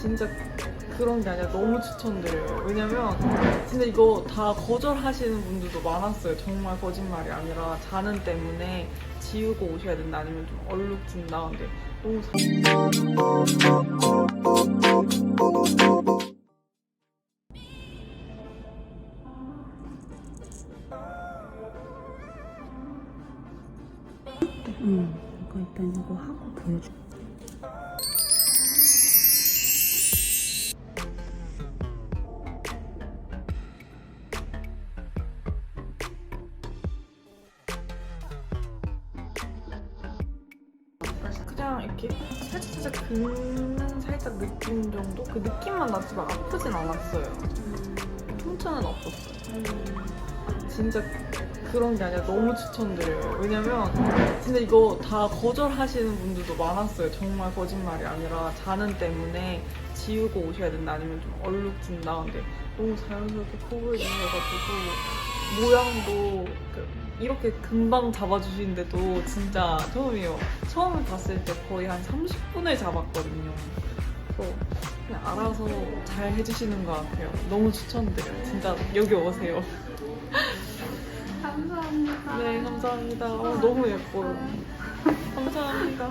진짜 그런 게 아니라 너무 추천드려요. 왜냐면 진짜 이거 다 거절하시는 분들도 많았어요. 정말 거짓말이 아니라 자는 때문에 지우고 오셔야 된다 아니면 좀 얼룩진다. 근데 너무 잘 응. 이거 일단 이거 하고 보여줘. 그냥 이렇게 살짝 살짝 긁는 살짝 느낌 정도? 그 느낌만 났지만 아프진 않았어요. 통증은 없었어요. 진짜 그런 게 아니라 너무 추천드려요. 왜냐면 진짜 이거 다 거절하시는 분들도 많았어요. 정말 거짓말이 아니라 자는 때문에 지우고 오셔야 된다 아니면 좀 얼룩진다. 근데 너무 자연스럽게 코 올리셔가지고 모양도 그 이렇게 금방 잡아주시는데도 진짜 처음이에요. 처음에 봤을 때 거의 한 30분을 잡았거든요. 그래서 그냥 알아서 잘 해주시는 것 같아요. 너무 추천드려요. 진짜 여기 오세요. 감사합니다. 네, 감사합니다. 어, 너무 예뻐요. 감사합니다.